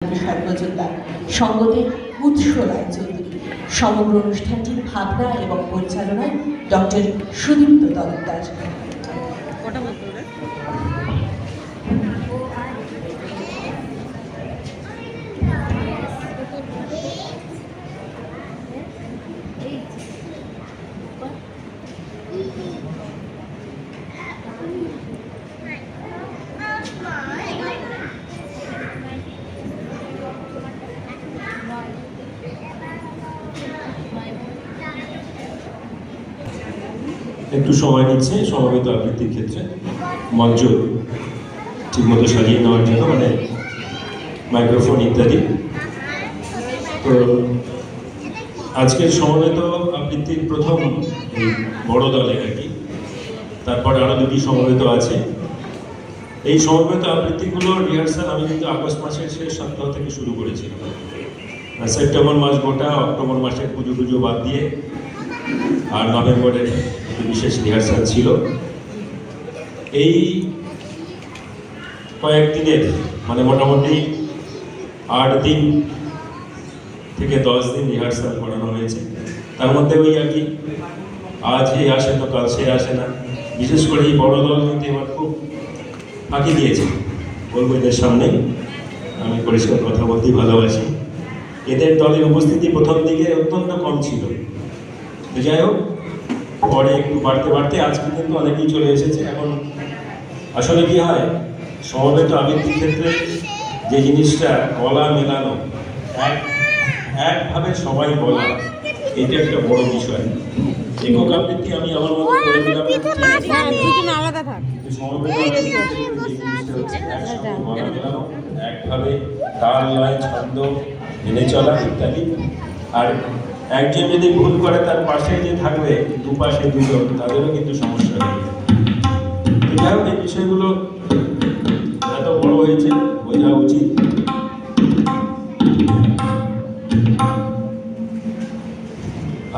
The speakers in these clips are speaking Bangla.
প্রসাদ মজুমদার সঙ্গতে উৎস রায়চৌধুরী সমগ্র অনুষ্ঠানটির ভাবনা এবং পরিচালনায় ডক্টর সুদীপ্ত তরফদার একটু সময় নিচ্ছে সমবেত আবৃত্তির ক্ষেত্রে মঞ্চ ঠিকমতো সাজিয়ে নেওয়ার জন্য মানে মাইক্রোফোন ইত্যাদি। তো আজকের সমবেত আবৃত্তির প্রথম এই বড় দলে আর কি, তারপরে আরও দুটি সমবেত আছে। এই সমবেত আবৃত্তিগুলোর রিহার্সাল আমি কিন্তু আগস্ট মাসের শেষ সপ্তাহ থেকে শুরু করেছিলাম। সেপ্টেম্বর মাস গোটা, অক্টোবর মাসের পুজো পুজো বাদ দিয়ে আর নভেম্বরের একটু বিশেষ রিহার্সাল ছিল। এই কয়েকদিনের মানে মোটামুটি আট দিন থেকে দশ দিন রিহার্সাল করানো হয়েছে। তার মধ্যে ওই আর কি, আজ এই আসে তো কাল সে আসে না। বিশেষ করে এই বড় দল কিন্তু এবার খুব ফাঁকি দিয়েছে। বলব এদের সামনে, আমি পরিষ্কার কথা বলতেই ভালোবাসি। এদের দলের উপস্থিতি প্রথম দিকে অত্যন্ত কম ছিল। যাই হোক পরে একটু বাড়তে বাড়তে আজকে কিন্তু অনেকেই চলে এসেছে। এখন আসলে কি হয়? সমবেত আবৃত্তির ক্ষেত্রে যে জিনিসটা গলা মেলানো এক একভাবে সবাই বলা এটা একটা বড় বিষয়। একক আবৃত্তি আমি আমার মতো করে দিলাম। হ্যাঁ আলাদা থাক। একভাবে তাল লয় ছন্দ মেনে চলা ইত্যাদি। আর একজন যদি ভুল করে তার পাশে যে থাকবে, দুপাশে দুজন, তাদেরও কিন্তু সমস্যা হয়ে এই বিষয়গুলো এত বড় হয়েছে, বোঝা উচিত।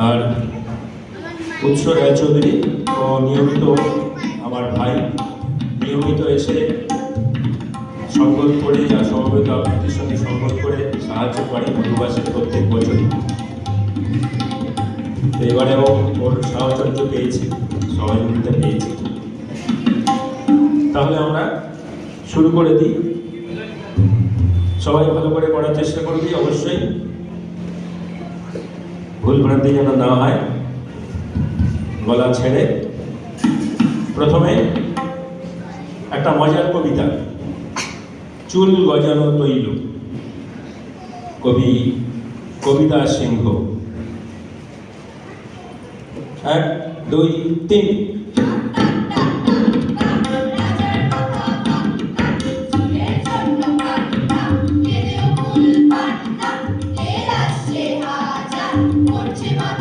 আর উৎস রায়চৌধুরী ও নিয়মিত আমার ভাই, নিয়মিত এসে সংগত করে যা সমবেত আবৃত্তির সঙ্গে সংগত করে সাহায্য করে মধুবাসীর প্রত্যেক বছরই। এবারেও ওর সাহচর্য পেয়েছি সহযোগিতা পেয়েছি। তাহলে আমরা শুরু করে দিই। সবাই ভালো করে করার চেষ্টা করবি, অবশ্যই। ভুল ভ্রান্তি যেন না হয়। গলা ছেড়ে। প্রথমে একটা মজার কবিতা। চুল গজানো তৈল। কবি, কবিতা সিংহ। এক দুই তিন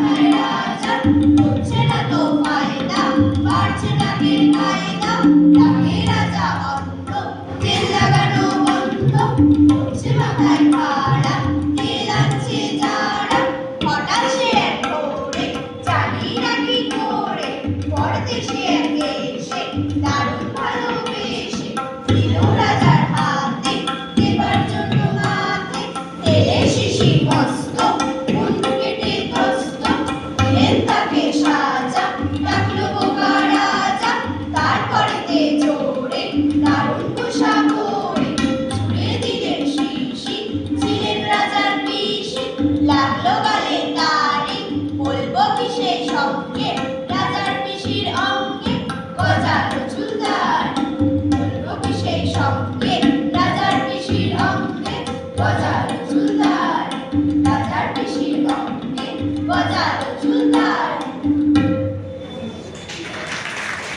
দারুণ গজালো চুলদার